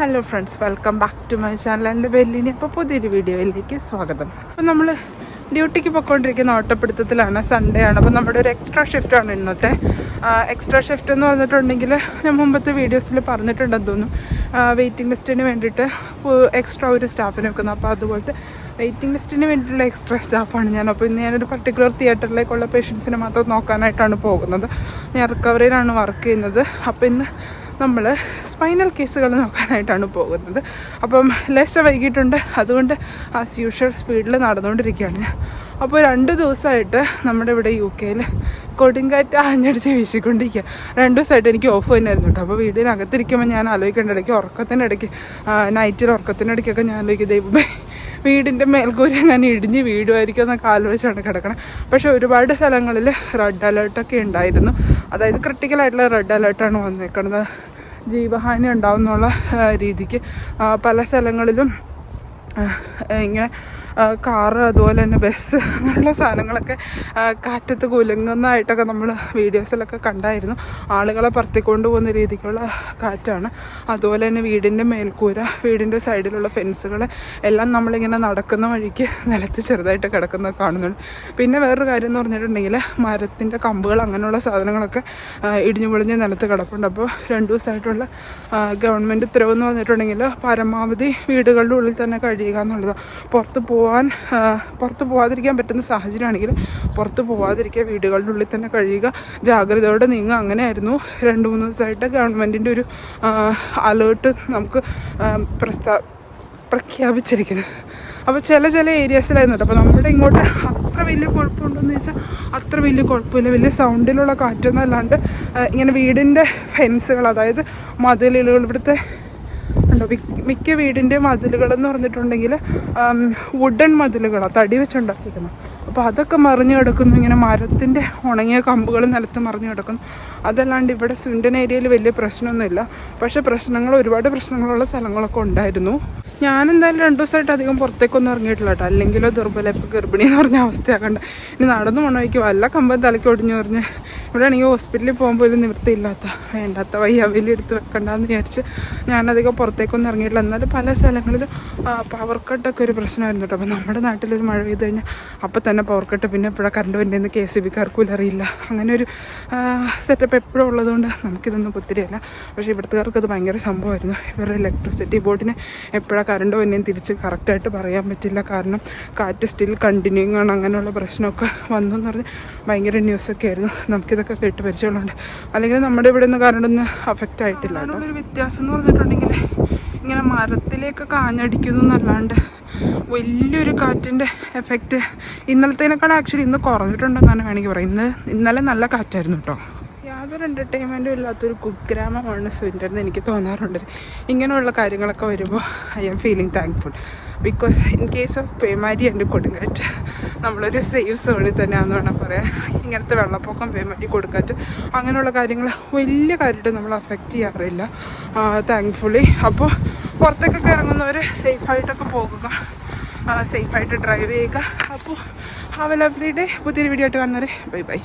Hello friends welcome back to my channel എന്റെ ബെല്ലിനി അപ്പോൾ പുതിയൊരു വീഡിയോയിലേക്ക് സ്വാഗതം. അപ്പോൾ നമ്മൾ ഡ്യൂട്ടിക്ക് പോയിക്കൊണ്ടിരിക്കുന്ന ഓട്ടപ്പിടുത്തത്തിലാണ് സൺഡേ ആണ്. അപ്പോൾ നമ്മുടെ ഒരു എക്സ്ട്രാ ഷിഫ്റ്റാണ് ഇന്നത്തെ. എക്സ്ട്രാ ഷിഫ്റ്റ് എന്ന് പറഞ്ഞിട്ടുണ്ടെങ്കിൽ ഞാൻ മുമ്പത്തെ വീഡിയോസിൽ പറഞ്ഞിട്ടുണ്ടെന്ന് തോന്നുന്നു. വെയിറ്റിംഗ് ലിസ്റ്റിന് വേണ്ടിയിട്ട് എക്സ്ട്രാ ഒരു സ്റ്റാഫിനെ വെക്കുന്നു. അപ്പോൾ അതുപോലത്തെ വെയിറ്റിംഗ് ലിസ്റ്റിന് വേണ്ടിയിട്ടുള്ള എക്സ്ട്രാ സ്റ്റാഫാണ് ഞാൻ. അപ്പോൾ ഇന്ന് ഞാനൊരു പർട്ടിക്കുലർ തിയേറ്ററിലേക്കുള്ള പേഷ്യൻസിനെ മാത്രം നോക്കാനായിട്ടാണ് പോകുന്നത്. ഞാൻ റിക്കവറിയിലാണ് വർക്ക് ചെയ്യുന്നത്. അപ്പോൾ ഇന്ന് നമ്മൾ സ്പൈനൽ കേസുകൾ നോക്കാനായിട്ടാണ് പോകുന്നത്. അപ്പം ലേശ വൈകിട്ടുണ്ട് അതുകൊണ്ട് ആസ് യൂഷ്വൽ സ്പീഡിൽ നടന്നുകൊണ്ടിരിക്കുകയാണ് ഞാൻ. അപ്പോൾ രണ്ട് ദിവസമായിട്ട് നമ്മുടെ ഇവിടെ യു കെയിൽ കൊടുങ്കാറ്റ് ആഞ്ഞടിച്ച് വീശിക്കൊണ്ടിരിക്കുക. രണ്ട് ദിവസമായിട്ട് എനിക്ക് ഓഫ് തന്നെയായിരുന്നു കേട്ടോ. അപ്പോൾ വീടിനകത്തിരിക്കുമ്പോൾ ഞാൻ ആലോചിക്കേണ്ട ഇടയ്ക്ക് ഉറക്കത്തിനിടയ്ക്ക് നൈറ്റിൽ ഉറക്കത്തിനിടയ്ക്കൊക്കെ ഞാൻ ആലോചിക്കും ദൈവമേ വീടിന്റെ മേൽക്കൂര അങ്ങനെ ഇടിഞ്ഞ് വീടുമായിരിക്കും എന്നൊക്കെ ആലോചിച്ചാണ് കിടക്കണം. പക്ഷേ ഒരുപാട് സ്ഥലങ്ങളിൽ റെഡ് അലേർട്ടൊക്കെ ഉണ്ടായിരുന്നു. അതായത് ക്രിട്ടിക്കലായിട്ടുള്ള റെഡ് അലേർട്ടാണ് വന്നേക്കുന്നത് ജീവഹാനി ഉണ്ടാവും എന്നുള്ള രീതിക്ക് പല സ്ഥലങ്ങളിലും ഇങ്ങനെ കാറ് അതുപോലെ തന്നെ ബസ് അങ്ങനെയുള്ള സാധനങ്ങളൊക്കെ കാറ്റത്ത് കുലുങ്ങുന്നതായിട്ടൊക്കെ നമ്മൾ വീഡിയോസിലൊക്കെ കണ്ടായിരുന്നു. ആളുകളെ പറത്തിക്കൊണ്ട് പോകുന്ന രീതിക്കുള്ള കാറ്റാണ്. അതുപോലെ തന്നെ വീടിന്റെ മേൽക്കൂര വീടിന്റെ സൈഡിലുള്ള ഫെൻസുകൾ എല്ലാം നമ്മളിങ്ങനെ നടക്കുന്ന വഴിക്ക് നിലത്ത് ചെറുതായിട്ട് കിടക്കുന്നത് കാണുന്നുണ്ട്. പിന്നെ വേറൊരു കാര്യം എന്ന് പറഞ്ഞിട്ടുണ്ടെങ്കിൽ മരത്തിന്റെ കമ്പുകൾ അങ്ങനെയുള്ള സാധനങ്ങളൊക്കെ ഇടിഞ്ഞു പൊളിഞ്ഞ് നിലത്ത് കിടപ്പുണ്ട്. അപ്പോൾ രണ്ട് ദിവസമായിട്ടുള്ള ഗവൺമെന്റ് ഉത്തരവെന്ന് പറഞ്ഞിട്ടുണ്ടെങ്കിൽ പരമാവധി വീടുകളുടെ ഉള്ളിൽ തന്നെ കഴിയുക എന്നുള്ളതാണ്. പുറത്ത് പോകാൻ ആ, പുറത്ത് പോകാതിരിക്കാൻ പറ്റുന്ന സാഹചര്യമാണെങ്കിൽ പുറത്ത് പോകാതിരിക്കുക വീടുകളുടെ ഉള്ളിൽ തന്നെ കഴിയുക ജാഗ്രതയോടെ നീങ്ങുക അങ്ങനെയായിരുന്നു. രണ്ട് മൂന്ന് ദിവസമായിട്ട് ഗവൺമെന്റിന്റെ ഒരു അലേർട്ട് നമുക്ക് പ്രസ്താ പ്രഖ്യാപിച്ചിരിക്കുന്നത് അപ്പോൾ ചില ചില ഏരിയാസിലായിരുന്നു കേട്ടോ. അപ്പോൾ നമ്മുടെ ഇങ്ങോട്ട് അത്ര വലിയ കുഴപ്പമുണ്ടോയെന്ന് ചോദിച്ചാൽ അത്ര വലിയ കുഴപ്പമില്ല. വലിയ സൗണ്ടിലുള്ള കാറ്റൊന്നും അല്ലാണ്ട് ഇങ്ങനെ വീടിന്റെ ഫെൻസുകൾ അതായത് മതിലുകൾ ഇവിടുത്തെ ഉണ്ടോ മിക്ക- വീടിന്റെ മതിലുകൾ എന്ന് പറഞ്ഞിട്ടുണ്ടെങ്കിൽ വുഡൻ മതിലുകളാണ് തടി വെച്ചുണ്ടാക്കിയിരിക്കുന്നത് അപ്പോൾ അതൊക്കെ മറിഞ്ഞു കിടക്കുന്നു. ഇങ്ങനെ മരത്തിന്റെ ഉണങ്ങിയ കമ്പുകൾ നിലത്ത് മറിഞ്ഞു കിടക്കുന്നു. അതല്ലാണ്ട് ഇവിടെ സുണ്ടൻ ഏരിയയിൽ വലിയ പ്രശ്നമൊന്നുമില്ല. പക്ഷേ പ്രശ്നങ്ങൾ ഒരുപാട് പ്രശ്നങ്ങളുള്ള സ്ഥലങ്ങളൊക്കെ ഉണ്ടായിരുന്നു. ഞാൻ എന്തായാലും രണ്ടു ദിവസമായിട്ട് അധികം പുറത്തേക്കൊന്നും ഇറങ്ങിയിട്ടില്ല കേട്ടോ. അല്ലെങ്കിലോ ദുർബല ഇപ്പോൾ ഗർഭിണി എന്ന് പറഞ്ഞ അവസ്ഥയാക്കണ്ട ഇനി നടന്നു പോകണമെങ്കിൽ വല്ല കമ്പം തലയ്ക്ക് ഒടിഞ്ഞു പറഞ്ഞ് ഇവിടെ ആണെങ്കിൽ ഹോസ്പിറ്റലിൽ പോകുമ്പോൾ ഒരു നിവൃത്തിയില്ലാത്ത വേണ്ടാത്ത വയ്യാവിലി എടുത്ത് വെക്കണ്ടെന്ന് വിചാരിച്ച് ഞാനധികം പുറത്തേക്കൊന്നും ഇറങ്ങിയിട്ടില്ല. എന്നാലും പല സ്ഥലങ്ങളിലും പവർ കട്ടൊക്കെ ഒരു പ്രശ്നമായിരുന്നു കേട്ടോ. അപ്പോൾ നമ്മുടെ നാട്ടിലൊരു മഴ പെയ്ത് കഴിഞ്ഞാൽ അപ്പോൾ തന്നെ പവർ കട്ട് പിന്നെ എപ്പോഴാണ് കറണ്ട് വരുന്നതെന്ന് കെ സി ബിക്കാർക്കും അറിയില്ല. അങ്ങനെ ഒരു സെറ്റപ്പ് എപ്പോഴും ഉള്ളതുകൊണ്ട് നമുക്കിതൊന്നും ഒത്തിരിയല്ല പക്ഷേ ഇവിടുത്തുകാർക്ക് അത് ഭയങ്കര സംഭവമായിരുന്നു. ഇവരുടെ ഇലക്ട്രിസിറ്റി ബോർഡിന് എപ്പോഴാണ് കറണ്ട് വരുന്നതെന്ന് തിരിച്ച് കറക്റ്റായിട്ട് പറയാൻ പറ്റില്ല. കാരണം കാറ്റ് സ്റ്റിൽ കണ്ടിന്യൂയിങ് ആണ്. അങ്ങനെയുള്ള പ്രശ്നമൊക്കെ വന്നു എന്ന് പറഞ്ഞ് ഭയങ്കര ന്യൂസൊക്കെ ആയിരുന്നു. നമുക്കിതൊക്കെ കേട്ട് പരിചയമുള്ളതുകൊണ്ട്. അല്ലെങ്കിൽ നമ്മുടെ ഇവിടെ നിന്ന് കറണ്ടൊന്നും അഫക്റ്റ് ആയിട്ടില്ല ഒരു വ്യത്യാസം എന്ന് പറഞ്ഞിട്ടുണ്ടെങ്കിൽ ഇങ്ങനെ മരത്തിലേക്ക് കാഞ്ഞടിക്കുന്നു എന്നല്ലാണ്ട് വലിയൊരു കാറ്റിന്റെ എഫക്റ്റ് ഇന്നലത്തേനേക്കാൾ ആക്ച്വലി ഇന്ന് കുറഞ്ഞിട്ടുണ്ടെന്നാണ് വേണമെങ്കിൽ പറയാം ഇന്ന് ഇന്നലെ നല്ല കാറ്റായിരുന്നു കേട്ടോ. യാതൊരു എന്റർടൈൻമെന്റും ഇല്ലാത്തൊരു കുഗ്രാമമാണ് സ്വിന്റർ എന്ന് എനിക്ക് തോന്നാറുണ്ട്. ഇങ്ങനെയുള്ള കാര്യങ്ങളൊക്കെ വരുമ്പോൾ I am feeling thankful because in case of പേമാരി എന്റെ കൊടുങ്കാറ്റ് നമ്മളൊരു സേഫ് സോണിൽ തന്നെയാണെന്ന് വേണം പറയാം ഇങ്ങനത്തെ വെള്ളപ്പൊക്കം പേമാരി കൊടുക്കാറ്റ് അങ്ങനെയുള്ള കാര്യങ്ങൾ വലിയ കാര്യമായിട്ട് നമ്മൾ അഫക്റ്റ് ചെയ്യാറില്ല. താങ്ക്ഫുള്ളി അപ്പോൾ പുറത്തേക്കൊക്കെ ഇറങ്ങുന്നവർ സേഫായിട്ടൊക്കെ പോകുക. സേഫായിട്ട് ഡ്രൈവ് ചെയ്യുക. അപ്പോൾ ഹാവ് എ ലവ്ലി ഡേ പുതിയൊരു വീഡിയോ ആയിട്ട് കാണുന്നവരെ ബൈ ബൈ